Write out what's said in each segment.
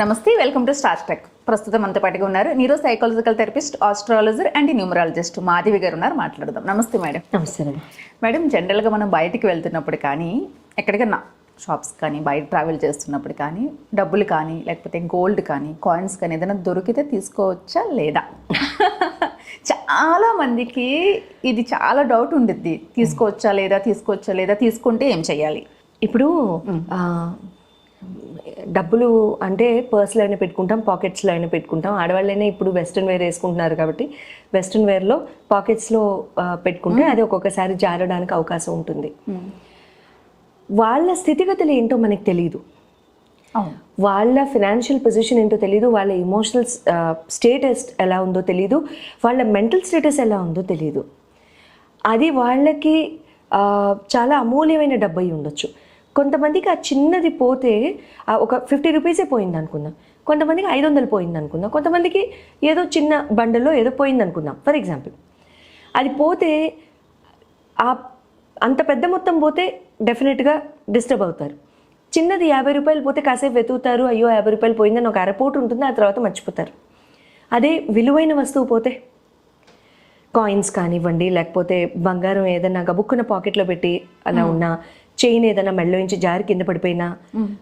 నమస్తే welcome to star tech. ప్రస్తుతం అంత పాటుగా ఉన్నారు neuro psychological therapist astrologer and numerologist Madhavi గారు ఉన్నారు మాట్లాడదాం. నమస్తే మేడం. నమస్తే మేడం. జనరల్గా మనం బయటికి వెళ్తున్నప్పుడు కానీ ఎక్కడికన్నా షాప్స్ కానీ బయట ట్రావెల్ చేస్తున్నప్పుడు కానీ డబ్బులు కానీ లేకపోతే గోల్డ్ కానీ కాయిన్స్ కానీ ఏదైనా దొరికితే తీసుకోవచ్చా లేదా? చాలా మందికి ఇది చాలా డౌట్ ఉండిద్ది. తీసుకోవచ్చా లేదా తీసుకోవచ్చా లేదా తీసుకుంటే ఏం చేయాలి? ఇప్పుడు డబ్బులు అంటే పర్స్లో అయినా పెట్టుకుంటాం పాకెట్స్లో అయినా పెట్టుకుంటాం. ఆడవాళ్ళైనా ఇప్పుడు వెస్ట్రన్ వేర్ వేసుకుంటున్నారు కాబట్టి వెస్ట్రన్ వేర్లో పాకెట్స్లో పెట్టుకుంటే అది ఒక్కొక్కసారి జారడానికి అవకాశం ఉంటుంది. వాళ్ళ స్థితిగతులు ఏంటో మనకు తెలియదు వాళ్ళ ఫినాన్షియల్ పొజిషన్ ఏంటో తెలియదు వాళ్ళ ఇమోషనల్ స్టేటస్ ఎలా ఉందో తెలియదు వాళ్ళ మెంటల్ స్టేటస్ ఎలా ఉందో తెలియదు అది వాళ్ళకి చాలా అమూల్యమైన డబ్బు అయి ఉండొచ్చు. కొంతమందికి ఆ చిన్నది పోతే ఆ ఒక ఫిఫ్టీ రూపీసే పోయింది అనుకుందాం కొంతమందికి ఐదు వందలు పోయింది అనుకుందాం కొంతమందికి ఏదో చిన్న బండల్లో ఏదో పోయింది అనుకుందాం ఫర్ ఎగ్జాంపుల్ అది పోతే ఆ అంత పెద్ద మొత్తం పోతే డెఫినెట్గా డిస్టర్బ్ అవుతారు. చిన్నది యాభై రూపాయలు పోతే కాసేపు వెతుకుతారు అయ్యో యాభై రూపాయలు పోయిందని ఒక అరపోటు ఉంటుంది ఆ తర్వాత మర్చిపోతారు. అదే విలువైన వస్తువు పోతే కాయిన్స్ కానివ్వండి లేకపోతే బంగారం ఏదైనా గబుక్కున పాకెట్లో పెట్టి అలా ఉన్నా చైన్ ఏదైనా మెళ్ళోంచి జారి కింద పడిపోయినా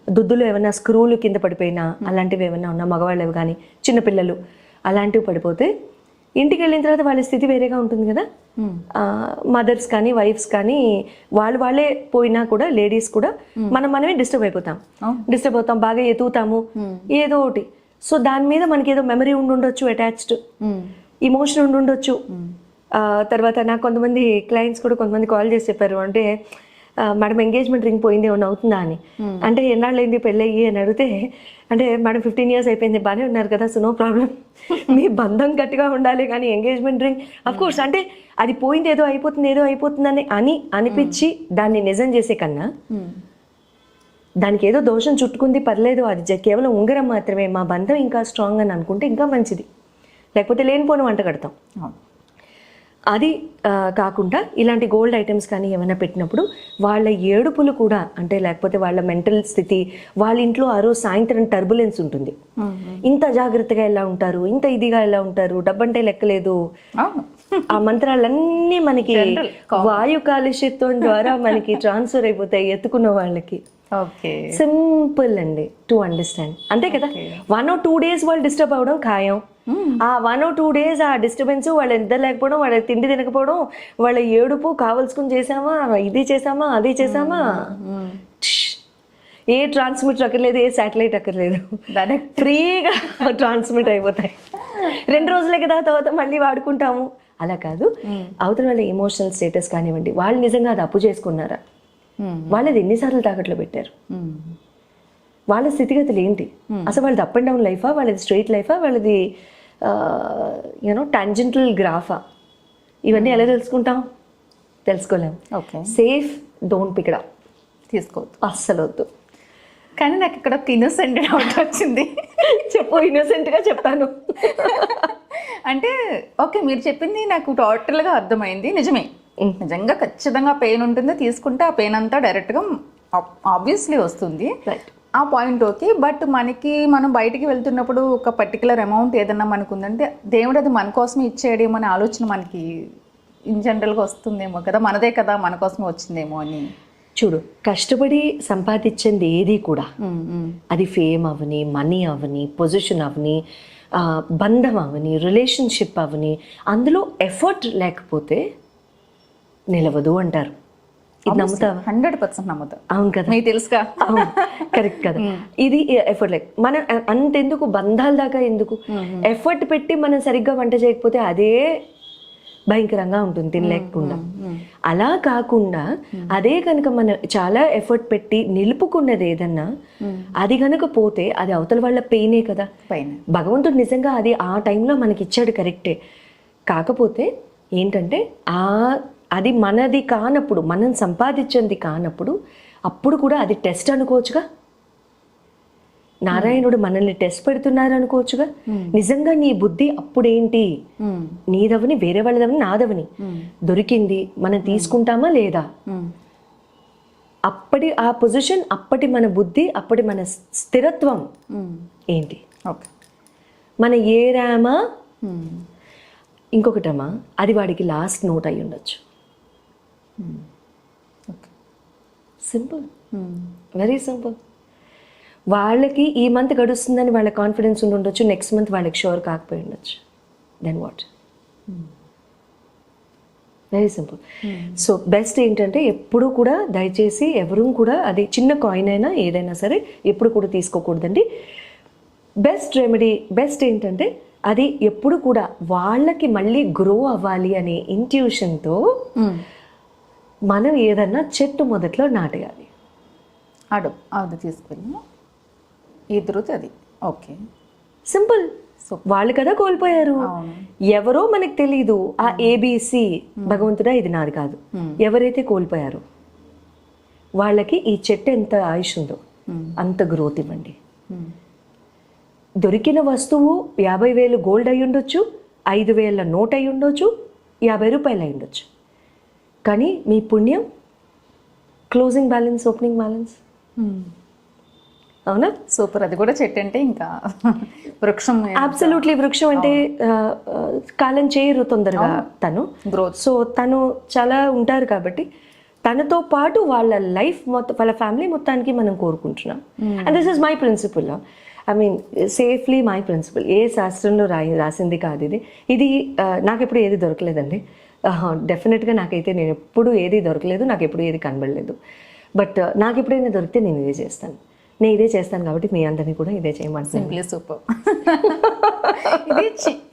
దుద్దులు ఏమైనా స్క్రూలు కింద పడిపోయినా అలాంటివి ఏమైనా ఉన్నా మగవాళ్ళవి కానీ చిన్నపిల్లలు అలాంటివి పడిపోతే ఇంటికి వెళ్ళిన తర్వాత వాళ్ళ స్థితి వేరేగా ఉంటుంది కదా. మదర్స్ కానీ వైఫ్స్ కానీ వాళ్ళు వాళ్ళే పోయినా కూడా లేడీస్ కూడా మనం మనమే డిస్టర్బ్ అయిపోతాం. డిస్టర్బ్ అవుతాం బాగా ఎతుకుతాము ఏదో ఒకటి. సో దాని మీద మనకి ఏదో మెమరీ ఉండి ఉండొచ్చు అటాచ్డ్ ఇమోషన్ ఉండి ఉండొచ్చు. ఆ, తర్వాత నాకు కొంతమంది క్లయింట్స్ కూడా కొంతమంది కాల్ చేసి చెప్పారు. అంటే మేడం ఎంగేజ్మెంట్ రింగ్ పోయింది ఏమన్నా అవుతుందా అని. అంటే ఎన్నాళ్ళైంది పెళ్ళయ్యి? అని అడిగితే అంటే మేడం ఫిఫ్టీన్ ఇయర్స్ అయిపోయింది బాగానే ఉన్నారు కదా సో నో ప్రాబ్లం మీ బంధం గట్టిగా ఉండాలి కానీ ఎంగేజ్మెంట్ రింగ్ అఫ్ కోర్స్ అంటే అది పోయింది ఏదో అయిపోతుంది ఏదో అయిపోతుందని అని అనిపించి దాన్ని నిజం చేసే కన్నా దానికి ఏదో దోషం చుట్టుకుంది పర్లేదు అది కేవలం ఉంగరం మాత్రమే మా బంధం ఇంకా స్ట్రాంగ్ అని అనుకుంటే ఇంకా మంచిది. లేకపోతే లేనిపోని వంట కడతాం. అది కాకుండా ఇలాంటి గోల్డ్ ఐటమ్స్ కానీ ఏమైనా పెట్టినప్పుడు వాళ్ళ ఏడుపులు కూడా అంటే లేకపోతే వాళ్ళ మెంటల్ స్థితి వాళ్ళ ఇంట్లో ఆ రోజు సాయంత్రం టర్బులెన్స్ ఉంటుంది. ఇంత జాగ్రత్తగా ఎలా ఉంటారు? ఇంత ఇదిగా ఎలా ఉంటారు? డబ్బంటే లెక్కలేదు. ఆ మంత్రాలన్నీ మనకి వాయు కాలుష్యత్వం ద్వారా మనకి ట్రాన్స్ఫర్ అయిపోతాయి ఎత్తుకున్న వాళ్ళకి. సింపుల్ అండి టు అండర్స్టాండ్. అంతే కదా? వన్ ఆర్ టూ డేస్ వాళ్ళు డిస్టర్బ్ అవ్వడం ఖాయం. ఆ వన్ ఆర్ టూ డేస్ ఆ డిస్టర్బెన్స్ వాళ్ళ నిద్ర లేకపోవడం వాళ్ళ తిండి తినకపోవడం వాళ్ళ ఏడుపు కావలసుకుని చేసామా ఇది చేసామా అది చేసామా. ఏ ట్రాన్స్మిటర్ అక్కర్లేదు ఏ శాటిలైట్ అక్కర్లేదు. దాని ఫ్రీగా ట్రాన్స్మిట్ అయిపోతాయి. రెండు రోజులే కదా తర్వాత మళ్ళీ వాడుకుంటాము. అలా కాదు. అవతల వాళ్ళ ఎమోషనల్ స్టేటస్ కానివ్వండి వాళ్ళు నిజంగా అది అప్పు చేసుకున్నారా? వాళ్ళది ఎన్నిసార్లు తాకట్లో పెట్టారు. వాళ్ళ స్థితిగతులు ఏంటి? అసలు వాళ్ళది అప్ అండ్ డౌన్ లైఫా వాళ్ళది స్ట్రైట్ లైఫా వాళ్ళది యూనో టాంజెంటల్ గ్రాఫా ఇవన్నీ ఎలా తెలుసుకుంటాం? తెలుసుకోలేం. Okay. Safe don't pick up తీసుకోవద్దు. అస్సలు వద్దు. కానీ నాకు ఇక్కడ ఒక ఇన్నోసెంట్ డౌట్ వచ్చింది. చెప్పు ఇన్నోసెంట్గా చెప్తాను. అంటే ఓకే మీరు చెప్పింది నాకు టోటల్గా అర్థమైంది. నిజమే. నిజంగా ఖచ్చితంగా పెయిన్ ఉంటుంది తీసుకుంటే ఆ పెయిన్ అంతా డైరెక్ట్గా ఆబ్వియస్లీ వస్తుంది. ఆ పాయింట్ ఓకే బట్ మనకి మనం బయటికి వెళ్తున్నప్పుడు ఒక పర్టికులర్ అమౌంట్ ఏదన్నా మనకు ఉందంటే దేవుడు అది మన కోసమే ఇచ్చేయడేమో అనే ఆలోచన మనకి ఇన్ జనరల్గా వస్తుందేమో కదా మనదే కదా మన కోసమే వచ్చిందేమో అని. చూడు కష్టపడి సంపాదించింది ఏది కూడా. అది ఫేమ్ అవని మనీ అవని పొజిషన్ అవని బంధం అవని రిలేషన్షిప్ అవని అందులో ఎఫర్ట్ లేకపోతే నిలవదు అంటారు. ఇది నమ్ముతావా? హండ్రెడ్ పర్సెంట్ నమ్ముతా. అవును కదా. మీకు తెలుసుగా? అవును కరెక్ట్ కదా. ఇది ఎఫర్ట్ లైక్ మనం అంతెందుకు? బంధాల దాకా ఎందుకు? ఎఫర్ట్ పెట్టి మనం సరిగ్గా వంట చేయకపోతే అదే భయంకరంగా ఉంటుంది తినలేకుండా. అలా కాకుండా అదే కనుక మనం చాలా ఎఫర్ట్ పెట్టి నిలుపుకున్నది ఏదన్నా అది కనుక పోతే అది అవతల వాళ్ళ పెయినే కదా. భగవంతుడు నిజంగా అది ఆ టైంలో మనకి ఇచ్చాడు కరెక్టే కాకపోతే ఏంటంటే ఆ అది మనది కానప్పుడు మనం సంపాదించింది కానప్పుడు అప్పుడు కూడా అది టెస్ట్ అనుకోవచ్చుగా? నారాయణుడు మనల్ని టెస్ట్ పెడుతున్నారు అనుకోవచ్చుగా నిజంగా నీ బుద్ధి అప్పుడేంటి? నీదవని వేరే వాళ్ళదవని నాదవని దొరికింది. మనం తీసుకుంటామా లేదా? అప్పటి ఆ పొజిషన్ అప్పటి మన బుద్ధి అప్పటి మన స్థిరత్వం ఏంటి? మన ఏ రామా? ఇంకొకటమ్మా అది వాడికి లాస్ట్ నోట్ అయి ఉండొచ్చు సింపుల్ వెరీ సింపుల్ వాళ్ళకి ఈ మంత్ గడుస్తుందని వాళ్ళ కాన్ఫిడెన్స్ ఉండి ఉండొచ్చు నెక్స్ట్ మంత్ వాళ్ళకి షూర్ కాకపోయి ఉండొచ్చు. Then what very simple so best ఏంటంటే ఎప్పుడు కూడా దయచేసి ఎవరూ కూడా అది చిన్న కాయిన్ అయినా ఏదైనా సరే ఎప్పుడు కూడా తీసుకోకూడదండి. బెస్ట్ రెమెడీ బెస్ట్ ఏంటంటే అది ఎప్పుడు కూడా వాళ్ళకి మళ్ళీ గ్రో అవ్వాలి అనే ఇంట్యూషన్తో మనం ఏదన్నా చెట్టు మొదట్లో నాటేయాలి. అడు అది ఈ ధృతి అది. ఓకే. సింపుల్. వాళ్ళు కదా కోల్పోయారు. ఎవరో మనకు తెలియదు ఆ ఏబిసి భగవంతుడా ఇది నాది కాదు. ఎవరైతే కోల్పోయారో వాళ్ళకి ఈ చెట్టు ఎంత ఆయుష్ ఉందో అంత గ్రోత్ ఇవ్వండి. దొరికిన వస్తువు యాభై వేలు గోల్డ్ అయి ఉండొచ్చు ఐదు వేల నోట్ అయి ఉండొచ్చు యాభై రూపాయలు అయి ఉండొచ్చు కానీ మీ పుణ్యం క్లోజింగ్ బ్యాలెన్స్ ఓపెనింగ్ బ్యాలెన్స్ అవునా? సూపర్ అది కూడా చెట్టు అంటే ఇంకా వృక్షం అబ్సల్యూట్లీ వృక్షం అంటే కాలం చేయరు తొందరగా తను. గ్రోత్ సో తను చాలా ఉంటారు కాబట్టి తనతో పాటు వాళ్ళ లైఫ్ మొత్తం వాళ్ళ ఫ్యామిలీ మొత్తానికి మనం కోరుకుంటున్నాం. And this is my principle I mean safely my principle ఏ శాస్త్రంలో రాయి రాసింది కాదు ఇది. ఇది నాకు ఎప్పుడు ఏది దొరకలేదండి. డెఫినెట్గా నాకైతే నేను ఎప్పుడు ఏది దొరకలేదు నాకు ఎప్పుడు ఏది కనబడలేదు. బట్ నాకు ఎప్పుడైనా దొరికితే నేను ఇదే చేస్తాను. నేను ఇదే చేస్తాను కాబట్టి మీ అందరినీ కూడా ఇదే చేయమంటున్నాను. సింప్లీ సూపర్ ఇది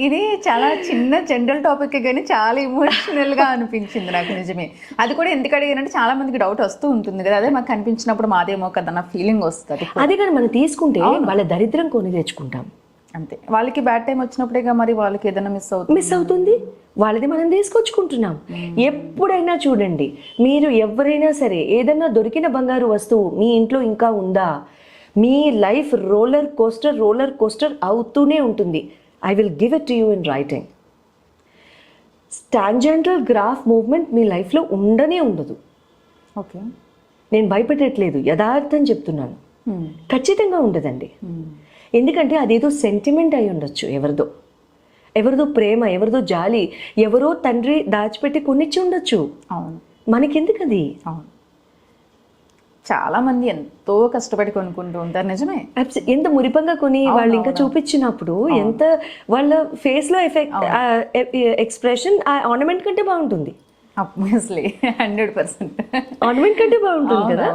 ఇది చాలా చిన్న జనరల్ టాపిక్ కానీ చాలా ఎమోషనల్గా అనిపించింది నాకు నిజమే. అది కూడా ఎందుకు అడిగానంటే చాలా మందికి డౌట్ వస్తూ ఉంటుంది కదా అదే మాకు కనిపించినప్పుడు మాదేమో కదా నా ఫీలింగ్ వస్తుంది అదే కానీ మనం తీసుకుంటే వాళ్ళ దరిద్రం కొని తెచ్చుకుంటాం. అంతే. వాళ్ళకి బ్యాడ్ టైం వచ్చినప్పుడేగా మరి వాళ్ళకి ఏదైనా మిస్ అవుతుంది. మిస్ అవుతుంది. వాళ్ళది మనం తీసుకొచ్చుకుంటున్నాం. ఎప్పుడైనా చూడండి మీరు ఎవరైనా సరే ఏదైనా దొరికిన బంగారు వస్తువు మీ ఇంట్లో ఇంకా ఉందా? మీ life roller coaster roller coaster అవుతూనే ఉంటుంది. I will give it to you in writing. Tangential graph movement మీ లైఫ్లో ఉండనే ఉండదు. ఓకే. నేను భయపెట్టట్లేదు యథార్థం చెప్తున్నాను. ఖచ్చితంగా ఉండదండి. ఎందుకంటే అదేదో సెంటిమెంట్ అయి ఉండొచ్చు ఎవరిదో. ఎవరిదో ప్రేమ ఎవరిదో జాలి ఎవరో తండ్రి దాచిపెట్టి కొనిచ్చి ఉండొచ్చు అవును. మనకెందుకు అది అవును. చాలా మంది ఎంతో కష్టపడి కొనుక్కుంటూ ఉంటారు నిజమే. ఎంత మురిపంగా కొని వాళ్ళు ఇంకా చూపించినప్పుడు ఎంత వాళ్ళ ఫేస్లో ఎఫెక్ట్ ఎక్స్ప్రెషన్ ఆ ఆర్నమెంట్ కంటే బాగుంటుంది. అబ్వియస్లీ హండ్రెడ్ పర్సెంట్ ఆర్నమెంట్ కంటే బాగుంటుంది కదా?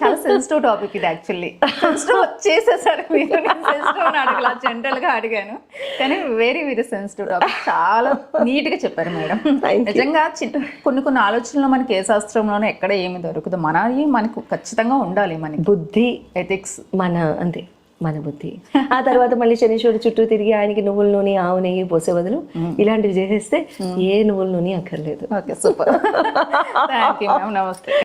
చాలా సెన్సిటివ్ టాపిక్ ఇది యాక్చువల్లీ సెన్సిటివ్ వచ్చేసేసరి మీరు సెన్సిటివ్ అడగల జనరల్గా అడిగాను. కానీ వెరీ వెరీ సెన్సిటివ్ టాపిక్ చాలా నీట్గా చెప్పారు మేడం. నిజంగా చిన్న కొన్ని కొన్ని ఆలోచనలు మనకి ఏ శాస్త్రంలోనూ ఎక్కడ ఏమి దొరకదు. మనది మనకు ఖచ్చితంగా ఉండాలి మనకి. బుద్ధి ఎథిక్స్ మన అంతే. మన బుద్ధి ఆ తర్వాత మళ్ళీ శనీశ్వరుడు చుట్టూ తిరిగి ఆయనకి నువ్వుల నూనె ఆవు నెయ్యి పోసే బదులు ఇలాంటివి చేసేస్తే ఏ నువ్వుల నూనె అక్కర్లేదు. Okay super. నమస్తే.